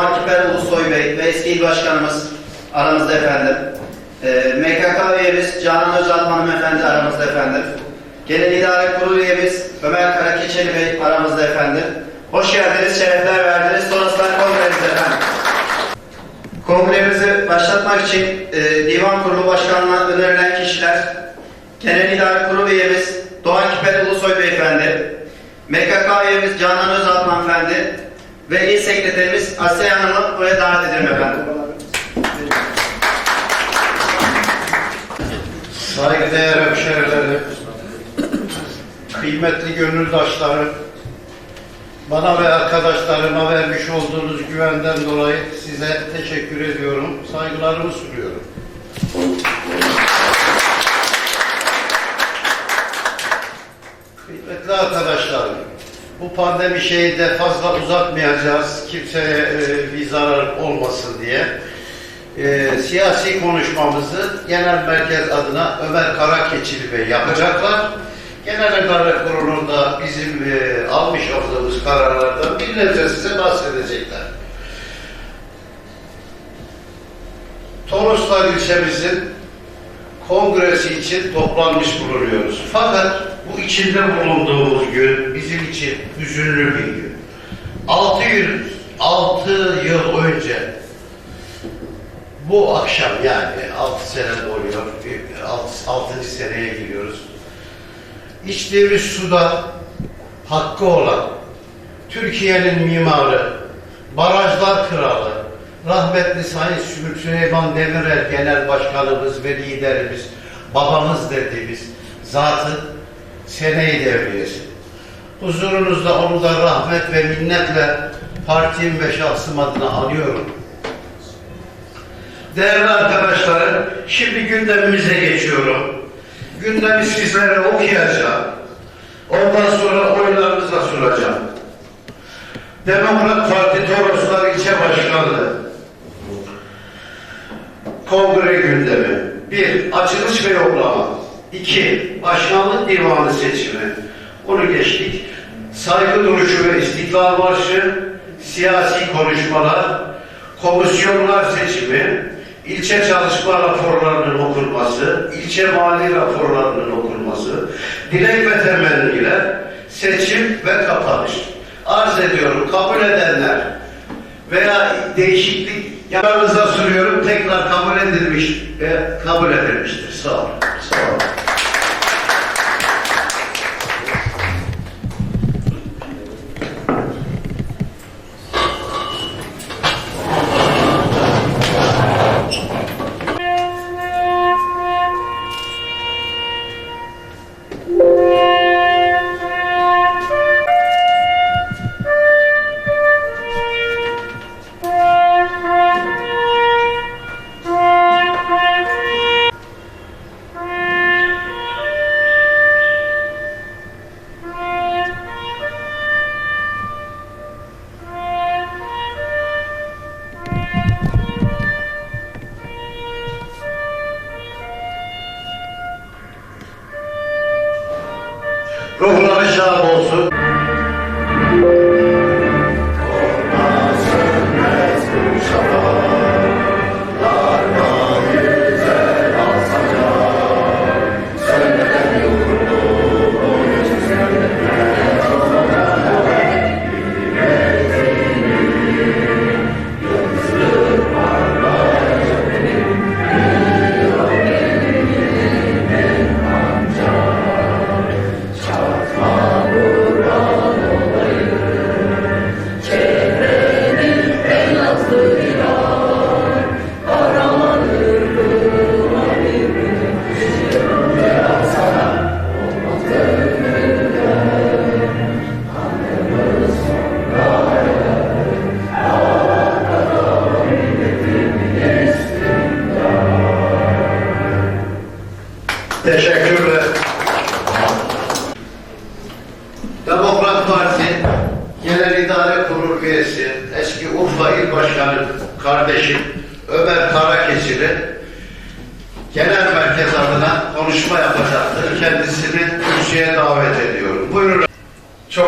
Kiper Ulusoy Bey ve eski il başkanımız aramızda efendim. Ee, MKK üyemiz Canan Özal hanımefendi aramızda efendim. Genel İdare Kurulu üyemiz Ömer Karakeçeli Bey aramızda efendim. Hoş geldiniz, şerefler verdiniz. Sonrasında kongremiz efendim. Kongremizi başlatmak için e, Divan Kurulu Başkanı'na önerilen kişiler Genel İdare Kurulu üyemiz Doğan Kiper Ulusoy Beyefendi, MKK üyemiz Canan Özal Hanımefendi ve İl Sekreterimiz Asya Hanım'ı buraya davet ederim efendim. Saygıdeğer hemşehrilerim, kıymetli gönüldaşlarım, bana ve arkadaşlarıma vermiş olduğunuz güvenden dolayı size teşekkür ediyorum, saygılarımı sunuyorum. Kıymetli arkadaşlarım, bu pandemi şeyi de fazla uzatmayacağız, kimseye e, bir zarar olmasın diye. E, siyasi konuşmamızı genel merkez adına Ömer Karakeçili Bey yapacaklar. Genel İdare Kurulu'nda bizim e, almış olduğumuz kararlardan bir nebze size bahsedecekler. Toroslar ilçemizin kongresi için toplanmış bulunuyoruz. Fakat bu içinde bulunduğumuz gün bizim için hüzünlü bir gün. 6 gün, 6 yıl önce bu akşam yani 6 sene oluyor, 6. 6. seneye giriyoruz. İçtiğimiz suda hakkı olan Türkiye'nin mimarı, barajlar kralı, rahmetli Sayın Süleyman Demirel Genel Başkanımız ve liderimiz, babamız dediğimiz zatın seneyi devriyesi. Huzurunuzda onu da rahmet ve minnetle partim ve şahsım adına anıyorum. Değerli arkadaşlarım, şimdi gündemimize geçiyorum. Gündemi sizlere okuyacağım. Ondan sonra oylarınıza sunacağım. Demokrat Parti Toroslar İlçe Başkanlığı Kongre gündemi. Bir, açılış ve yoklama. İki, başkanlık divanı seçimi. Onu geçtik. Saygı duruşu ve istiklal marşı, siyasi konuşmalar, komisyonlar seçimi, ilçe çalışma raporlarının okunması, ilçe mali raporlarının okunması, dilek ve temenniler, seçim ve kapanış. Arz ediyorum kabul edenler veya değişiklik yanınıza sunuyorum tekrar kabul edilmiş ve kabul edilmiştir. Sağ olun. Sağ olun.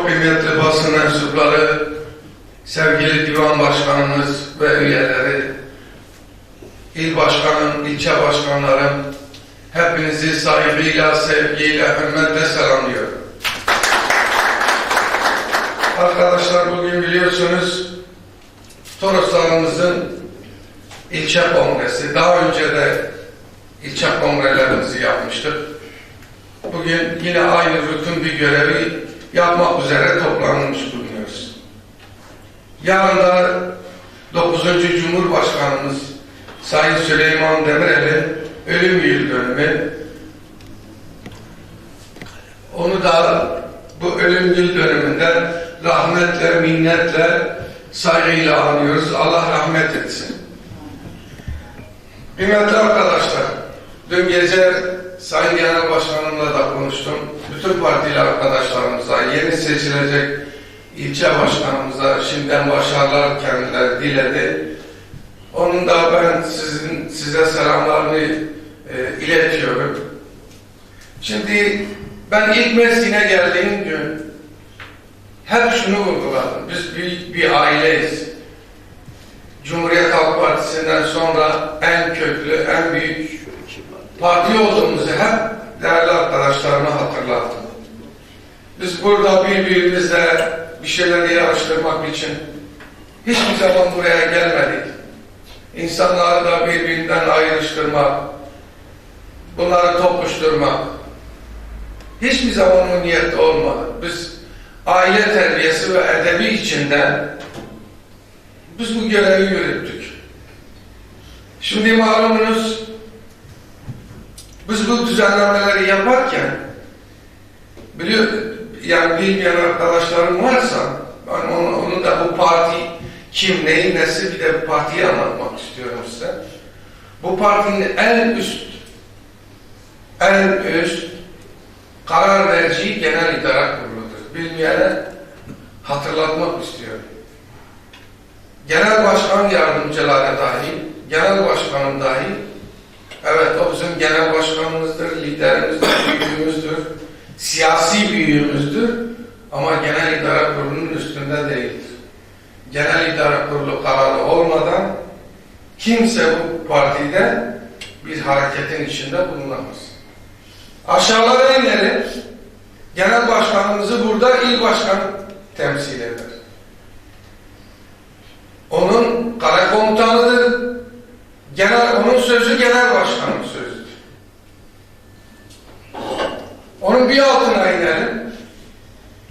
Çok kıymetli basın mensupları, sevgili divan başkanımız ve üyeleri, il başkanım, ilçe başkanlarım, hepinizi saygıyla, sevgiyle, hürmetle selamlıyorum. Arkadaşlar bugün biliyorsunuz Toroslarımızın ilçe kongresi. Daha önce de ilçe kongrelerimizi yapmıştık. Bugün yine aynı rükün bir görevi yapmak üzere toplanmış bulunuyoruz. Yarın da 9. Cumhurbaşkanımız Sayın Süleyman Demirel'in ölüm yıl dönümü. Onu da bu ölüm yıl dönümünden rahmetle, minnetle, saygıyla anıyoruz. Allah rahmet etsin. Kıymetli arkadaşlar, dün gece Sayın Genel Başkanımla da konuştum. Bütün partili arkadaşlarımıza, yeni seçilecek ilçe başkanımıza şimdiden başarılar kendileri diledi. Onun da ben sizin size selamlarını e, iletiyorum. Şimdi ben ilk Mersin'e geldiğim gün hep şunu vurguladım. Biz büyük bir aileyiz. Cumhuriyet Halk Partisi'nden sonra en köklü, en büyük parti olduğumuzu hep değerli arkadaşlarıma hatırlattım. Biz burada birbirimizle bir şeyleri yarıştırmak için hiçbir zaman buraya gelmedik. İnsanları da birbirinden ayrıştırmak, bunları tokuşturmak hiçbir zaman o niyette olmadı. Biz aile terbiyesi ve edebi içinden biz bu görevi yürüttük. Şimdi malumunuz biz bu düzenlemeleri yaparken biliyor yani bilmeyen arkadaşlarım varsa ben onu, onu da bu parti kim neyin nesi bir de partiyi anlatmak istiyorum size. Bu partinin en üst en üst karar verici genel idare kuruludur. Bilmeyene hatırlatmak istiyorum. Genel başkan yardımcıları dahil, genel başkanım dahil, evet o bizim genel başkanımızdır, liderimizdir, büyüğümüzdür, siyasi büyüğümüzdür ama genel idare kurulunun üstünde değildir. Genel idare kurulu kararı olmadan kimse bu partide bir hareketin içinde bulunamaz. Aşağılara inelim. Genel başkanımızı burada il başkan temsil eder. Onun kara komutanıdır. Genel, onun sözü genel başkanın sözüdür. Onun bir altına inelim.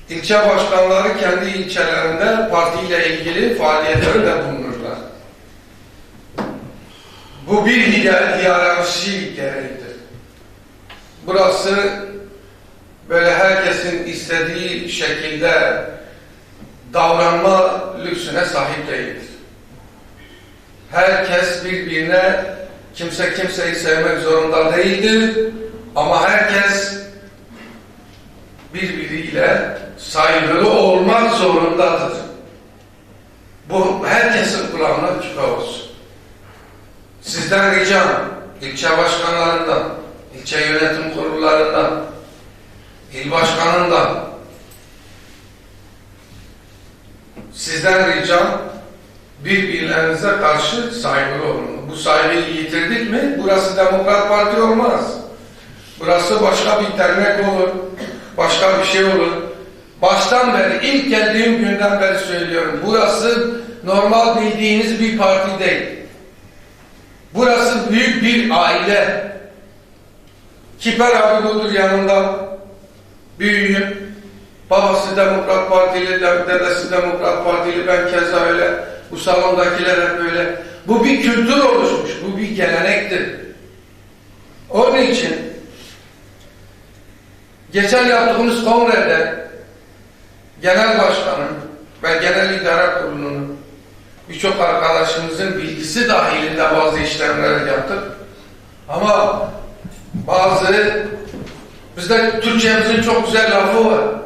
İlçe başkanları kendi ilçelerinde partiyle ilgili faaliyetlerde bulunurlar. Bu bir hiyerarşi gereğidir. Burası böyle herkesin istediği şekilde davranma lüksüne sahip değildir. Herkes birbirine kimse kimseyi sevmek zorunda değildir ama herkes birbiriyle saygılı olmak zorundadır. Bu herkesin kulağına küpe olsun. Sizden ricam ilçe başkanlarından, ilçe yönetim kurullarından, il başkanından sizden ricam birbirlerinize karşı saygılı olun. Bu saygıyı yitirdik mi burası Demokrat Parti olmaz. Burası başka bir dernek olur, başka bir şey olur. Baştan beri, ilk geldiğim günden beri söylüyorum. Burası normal bildiğiniz bir parti değil. Burası büyük bir aile. Kiper abi budur yanında. Büyüğüm. Babası Demokrat Partili, dedesi Demokrat Partili, ben keza öyle. Bu salondakiler hep öyle. Bu bir kültür oluşmuş, bu bir gelenektir. Onun için geçen yaptığımız kongrede genel başkanın ve genel idare kurulunun birçok arkadaşımızın bilgisi dahilinde bazı işlemler yaptık. Ama bazı bizde Türkçemizin çok güzel lafı var.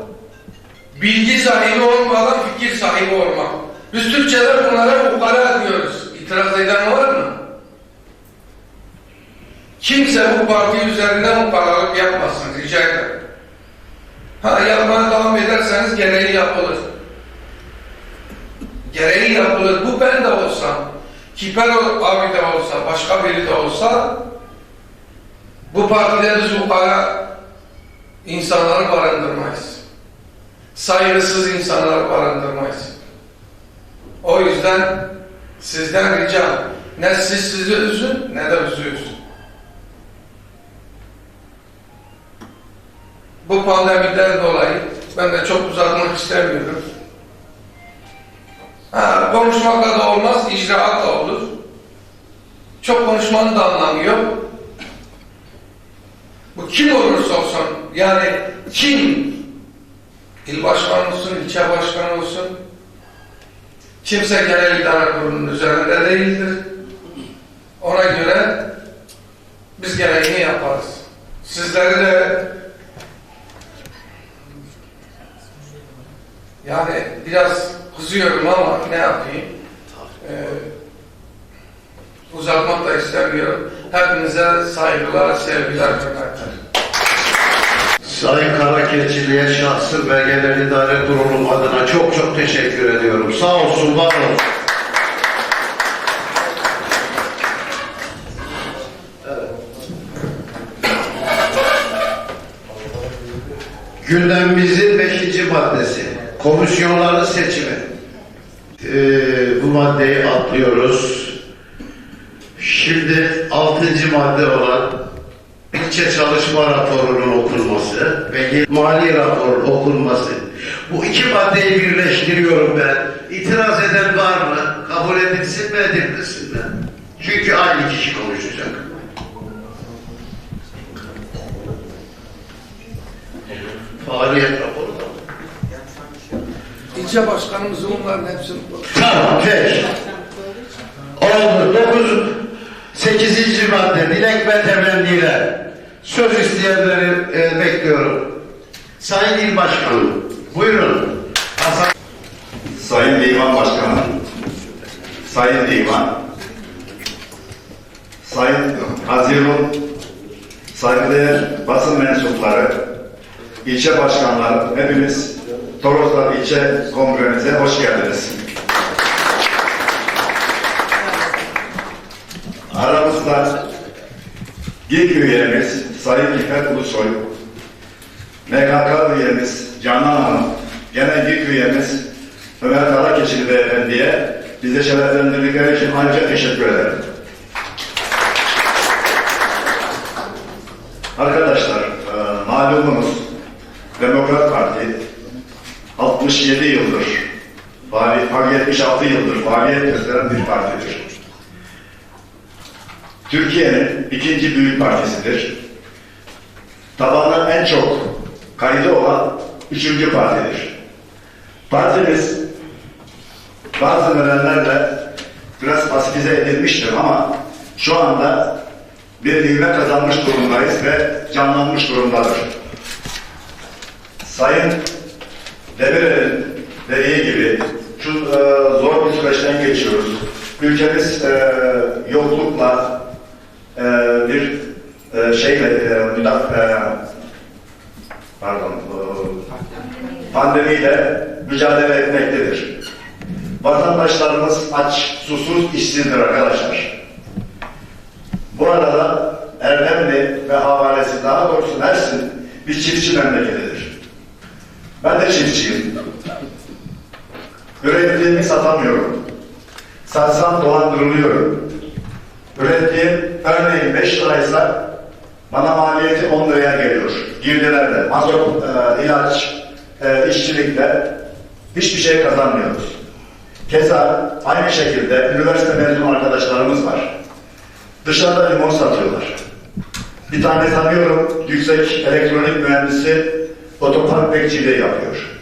Bilgi sahibi olmadan fikir sahibi olmak. Biz Türkçeler bunlara ukala diyoruz. İtiraz eden var mı? Kimse bu parti üzerinden ukalalık yapmasın rica ederim. Ha yapmaya devam ederseniz gereği yapılır. Gereği yapılır. Bu ben de olsam, Kiper abi de olsa, başka biri de olsa bu partide biz yukarı insanları barındırmayız. Saygısız insanları barındırmayız. O yüzden sizden ricam ne siz sizi üzün ne de üzün. Bu pandemiden dolayı ben de çok uzatmak istemiyorum. Ha, konuşmakla da olmaz, icraatla olur. Çok konuşmanın da anlamı yok. Bu kim olursa olsun, yani kim? İl başkanı olsun, ilçe başkanı olsun. Kimse genel idare kurulunun üzerinde değildir. Ona göre biz gereğini yaparız. Sizleri de yani biraz kızıyorum ama ne yapayım? Ee, uzatmak da istemiyorum. Hepinize saygılar, sevgiler. Sayın Karakeçili'ye şahsım ve Genel İdare Kurulum adına çok çok teşekkür ediyorum. Sağ olsun, var olsun. Gündemimizin beşinci maddesi. Komisyonların seçimi. Ee, bu maddeyi atlıyoruz. Şimdi altıncı madde olan ilçe çalışma raporunun okunması ve mali raporun okunması. Bu iki maddeyi birleştiriyorum ben. İtiraz eden var mı? Kabul edilsin mi edilmesin mi? Çünkü aynı kişi konuşacak. Faaliyet raporu da. İlçe başkanımız onların hepsini Tamam, peki. Oldu. Dokuz, sekizinci madde. Dilek ve temenniler. Söz isteyenleri e, bekliyorum. Sayın İl Başkanım, buyurun. Hasan Sayın Divan Başkanım, Sayın Divan, Sayın Hazirun, saygıdeğer basın mensupları, ilçe başkanları, hepiniz Toroslar İlçe Kongremize hoş geldiniz. Aramızda ilk üyemiz Sayın İffet Ulusoy, MKK üyemiz Canan Hanım, genel ilk üyemiz Ömer Karakeçili Beyefendi'ye bize şereflendirdikleri için ayrıca teşekkür ederim. Arkadaşlar, e, malumunuz Demokrat Parti 67 yıldır, faaliyet, 76 yıldır faaliyet gösteren bir partidir. Türkiye'nin ikinci büyük partisidir. Tabanı en çok kaydı olan üçüncü partidir. Partimiz bazı nedenlerle biraz pasifize edilmiştir ama şu anda bir ivme kazanmış durumdayız ve canlanmış durumdadır. Sayın Demirel'in dediği gibi şu e, zor bir süreçten geçiyoruz. Ülkemiz e, yoklukla e, bir e, şeyle e, müda- e, pardon e, pandemiyle mücadele etmektedir. Vatandaşlarımız aç, susuz, işsizdir arkadaşlar. Bu arada Erdemli ve havalesi daha doğrusu Mersin bir çiftçi memleketidir. Ben de çiftçiyim. Ürettiğimi satamıyorum. Satsam dolandırılıyorum. Ürettiğim örneğin 5 liraysa bana maliyeti 10 liraya geliyor. Girdilerle, mazot, e, ilaç, e, işçilikle hiçbir şey kazanmıyoruz. Keza aynı şekilde üniversite mezunu arkadaşlarımız var. Dışarıda limon satıyorlar. Bir tane tanıyorum, yüksek elektronik mühendisi otopark bekçiliği yapıyor.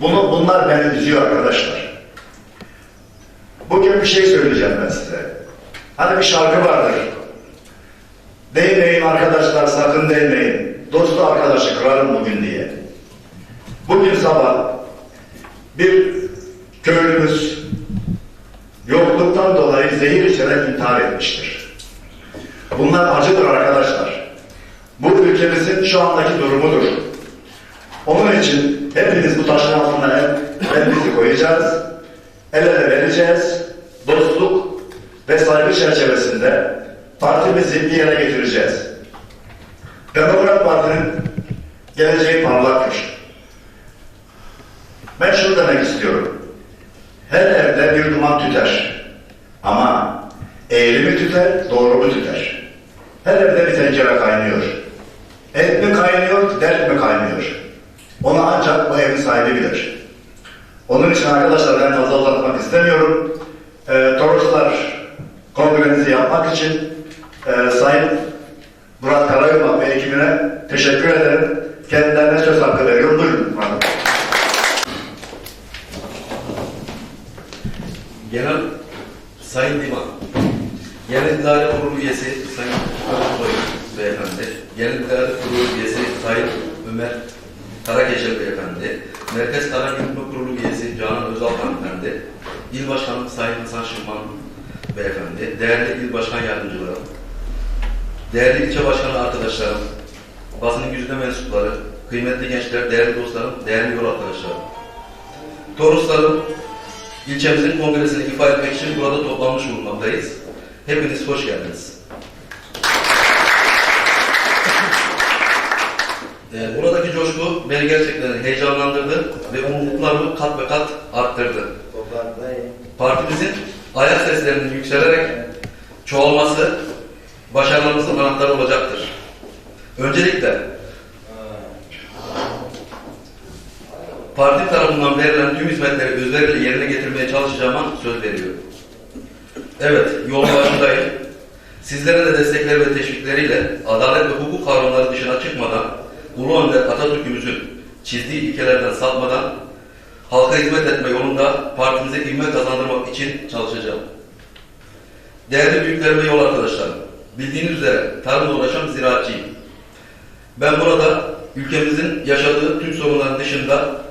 Bunu, bunlar beni üzüyor arkadaşlar. Bugün bir şey söyleyeceğim ben size. Hani bir şarkı vardır. Değmeyin arkadaşlar, sakın değmeyin. Dostu arkadaşı kırarım bugün diye. Bugün sabah bir köylümüz yokluktan dolayı zehir içerek intihar etmiştir. Bunlar acıdır arkadaşlar. Bu ülkemizin şu andaki durumudur. Onun için hepiniz bu taşın altına el, elinizi koyacağız. el ele vereceğiz, dostluk ve saygı çerçevesinde partimizi bir yere getireceğiz. Demokrat Parti'nin geleceği parlaktır. Ben şunu demek istiyorum. Her evde bir duman tüter. Ama eğri mi tüter, doğru mu tüter? Her evde bir tencere kaynıyor. Et mi kaynıyor, dert mi kaynıyor? Onu ancak bu evin sahibi bilir. Onun için arkadaşlar ben fazla uzatmak istemiyorum. E, Toroslar kongrenizi yapmak için e, Sayın Murat Karayılmak ve ekibine teşekkür ederim. Kendilerine söz hakkı veriyorum. Buyurun. Murat. Genel Sayın Divan, Genel İdare Kurulu Üyesi Sayın Karakoy Beyefendi, Genel İdare Kurulu Üyesi Sayın Ömer Karakeşel Beyefendi, Merkez Karar Yürütme Kurulu Üyesi Canan Özal Hanımefendi, İl Başkanı Sayın Hasan Şırman Beyefendi, değerli İl Başkan Yardımcılarım, değerli ilçe başkanı arkadaşlarım, basının güzide mensupları, kıymetli gençler, değerli dostlarım, değerli yol arkadaşlarım. Toroslarım, İlçemizin kongresini ifade etmek için burada toplanmış bulunmaktayız. Hepiniz hoş geldiniz. Ee, buradaki coşku beni gerçekten heyecanlandırdı ve umutlarımı kat ve kat arttırdı. Partimizin ayak seslerinin yükselerek çoğalması başarılarımızın anahtarı olacaktır. Öncelikle Parti tarafından verilen tüm hizmetleri özveriyle yerine getirmeye çalışacağıma söz veriyorum. Evet, yolun başındayım. Sizlerin de destekleri ve teşvikleriyle adalet ve hukuk kavramları dışına çıkmadan, Ulu Önder Atatürk'ümüzün çizdiği ilkelerden sapmadan, halka hizmet etme yolunda partimize ivme kazandırmak için çalışacağım. Değerli büyüklerim yol arkadaşlarım, bildiğiniz üzere tarımla uğraşan ziraatçıyım. Ben burada ülkemizin yaşadığı tüm sorunların dışında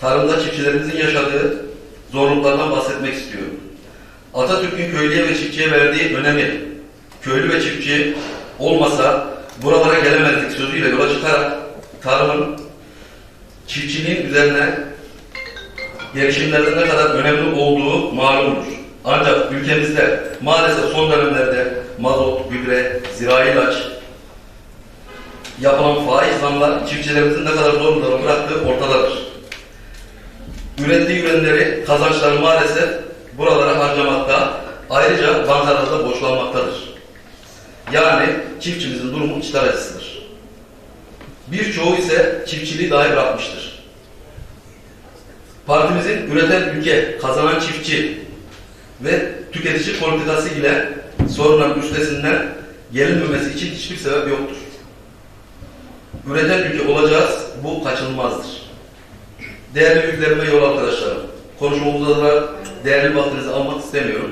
tarımda çiftçilerimizin yaşadığı zorluklardan bahsetmek istiyorum. Atatürk'ün köylüye ve çiftçiye verdiği önemi, köylü ve çiftçi olmasa buralara gelemezdik sözüyle yola çıkarak tarımın çiftçiliğin üzerine gelişimlerde ne kadar önemli olduğu malumdur. Ancak ülkemizde maalesef son dönemlerde mazot, gübre, zirai ilaç, yapılan faiz zamlar çiftçilerimizin ne kadar zor durumda bıraktığı ortadadır. Ürettiği ürünleri, kazançları maalesef buralara harcamakta, ayrıca bankalarda borçlanmaktadır. Yani çiftçimizin durumu içler acısıdır. Birçoğu ise çiftçiliği dahi bırakmıştır. Partimizin üreten ülke, kazanan çiftçi ve tüketici politikası ile sorunların üstesinden gelinmemesi için hiçbir sebep yoktur. Üreten ülke olacağız, bu kaçınılmazdır. Değerli büyüklerim ve yol arkadaşlarım, konuşmamızda da değerli vaktinizi almak istemiyorum.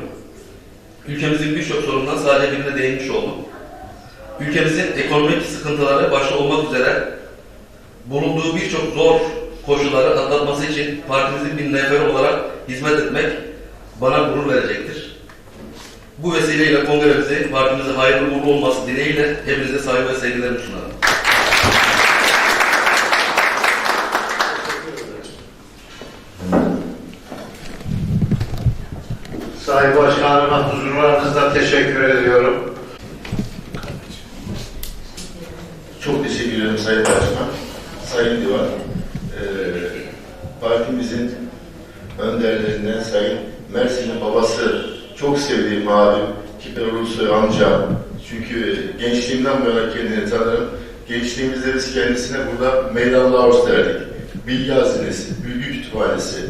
Ülkemizin birçok sorundan sadece birine değinmiş oldum. Ülkemizin ekonomik sıkıntıları başta olmak üzere bulunduğu birçok zor koşulları atlatması için partimizin bir nefer olarak hizmet etmek bana gurur verecektir. Bu vesileyle kongremizi, partimize hayırlı uğurlu olması dileğiyle hepinize saygı ve sevgilerimi sunarım. Sayın Başkanıma huzurlarınızda teşekkür ediyorum. Çok teşekkür ederim Sayın Başkan, Sayın Divan. Ee, partimizin önderlerinden Sayın Mersin'in babası, çok sevdiğim abim Kiper Ulusoy amca. Çünkü gençliğimden yana kendini tanırım. Gençliğimizde biz kendisine burada Meydan Laos derdik. Bilgi hazinesi, bilgi kütüphanesi.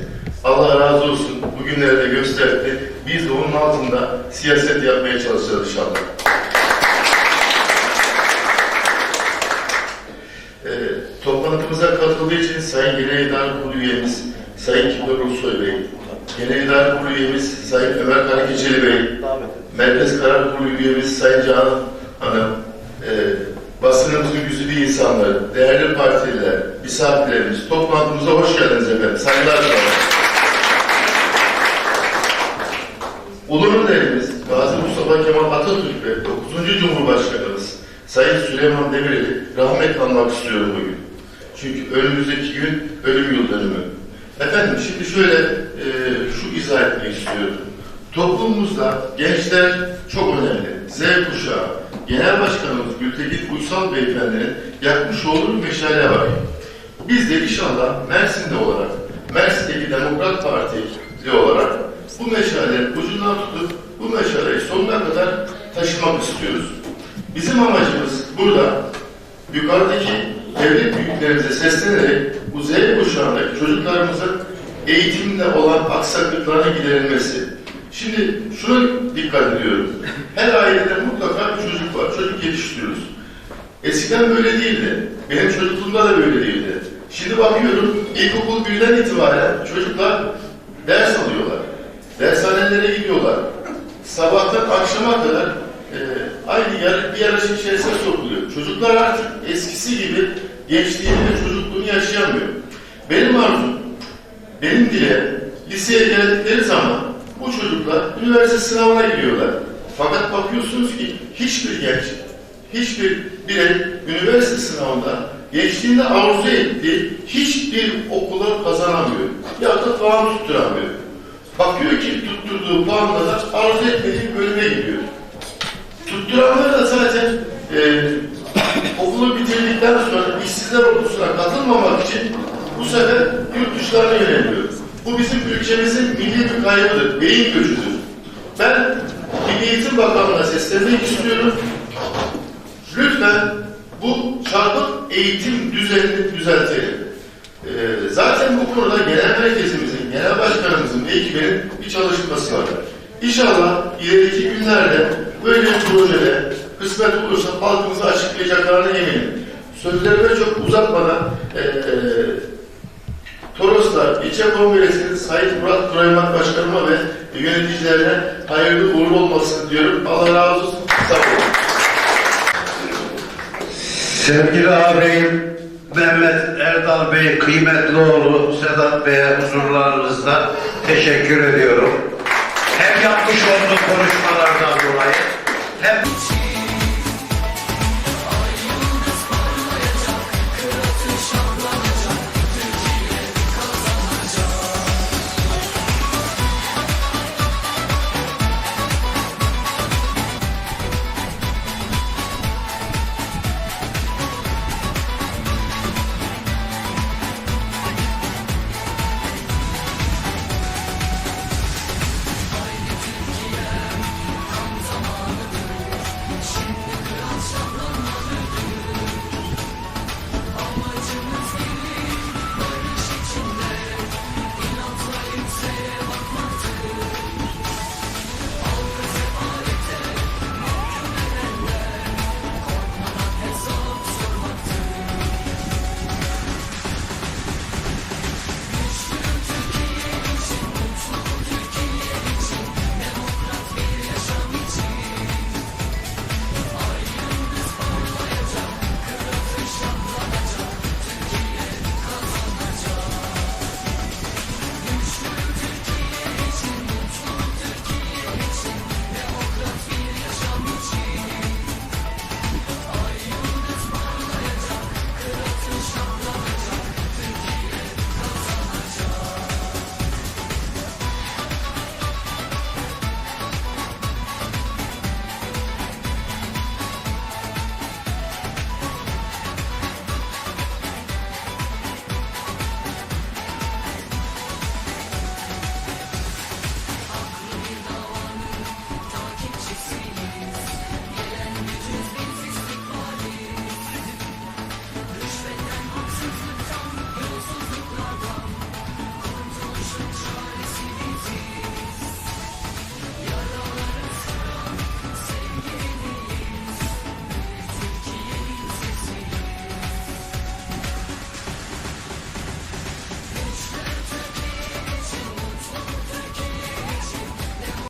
Allah razı olsun. Bugünlerde gösterdi. Biz de onun altında siyaset yapmaya çalışacağız inşallah. E, toplantımıza katıldığı için Sayın Genel İdare Kurulu üyemiz Sayın Kibar Ulusoy Bey, Genel İdare Kurulu üyemiz Sayın Ömer Karakeçeli Bey, Merkez Karar Kurulu üyemiz Sayın Canan Hanım, e, basınımızın güzide insanları, değerli partililer, misafirlerimiz, toplantımıza hoş geldiniz efendim. Saygılar sunarım. Ulu önderimiz Gazi Mustafa Kemal Atatürk ve 9. Cumhurbaşkanımız Sayın Süleyman Demirel'i rahmet anmak istiyorum bugün. Çünkü önümüzdeki gün ölüm yıl dönümü. Efendim şimdi şöyle şu izah etmek istiyorum. Toplumumuzda gençler çok önemli. Z kuşağı, Genel Başkanımız Gültekin Uysal Beyefendinin yapmış olduğu meşale var. Biz de inşallah Mersin'de olarak, Mersin'deki Demokrat Partili olarak bu meşalenin ucundan tutup bu meşaleyi sonuna kadar taşımak istiyoruz. Bizim amacımız burada yukarıdaki devlet büyüklerimize seslenerek bu Z kuşağındaki çocuklarımızın eğitimde olan aksaklıklarına giderilmesi. Şimdi şuna dikkat ediyorum. Her ailede mutlaka bir çocuk var. Çocuk yetiştiriyoruz. Eskiden böyle değildi. Benim çocukluğumda da böyle değildi. Şimdi bakıyorum ilkokul birden itibaren çocuklar ders alıyorlar. Dershanelere gidiyorlar. Sabahtan akşama kadar e, aynı yar, bir yarışın içerisine sokuluyor. Çocuklar artık eskisi gibi gençliğini ve çocukluğunu yaşayamıyor. Benim arzum, benim dile liseye geldikleri zaman bu çocuklar üniversite sınavına giriyorlar. Fakat bakıyorsunuz ki hiçbir genç, hiçbir birey üniversite sınavında gençliğinde arzu ettiği hiçbir okula kazanamıyor. Ya da puan tutturamıyor. Bakıyor ki tutturduğu puanla da arzu etmediği bölüme gidiyor. Tutturanlar da zaten e, okulu bitirdikten sonra işsizler ordusuna katılmamak için bu sefer yurt dışlarına yöneliyor. Bu bizim ülkemizin milli bir kaybıdır, beyin göçüdür. Ben Milli Eğitim Bakanlığı'na seslenmek istiyorum. Lütfen bu çarpık eğitim düzenini düzeltelim. Ee, zaten bu konuda genel merkezimizin, genel başkanımızın ve ekibinin bir çalışması var. İnşallah ileriki günlerde böyle bir projede kısmet olursa halkımıza açıklayacaklarına eminim. Sözlerime çok uzatmadan ee, Toroslar İlçe Kongresi'nin Sayın Murat Kuraymak Başkanıma ve yöneticilerine hayırlı uğurlu olmasını diyorum. Allah razı olsun. Sağ olun. Sevgili ağabeyim Mehmet Erdal Bey, kıymetli oğlu Sedat Bey'e huzurlarınızda teşekkür ediyorum. Hem yapmış olduğu konuşma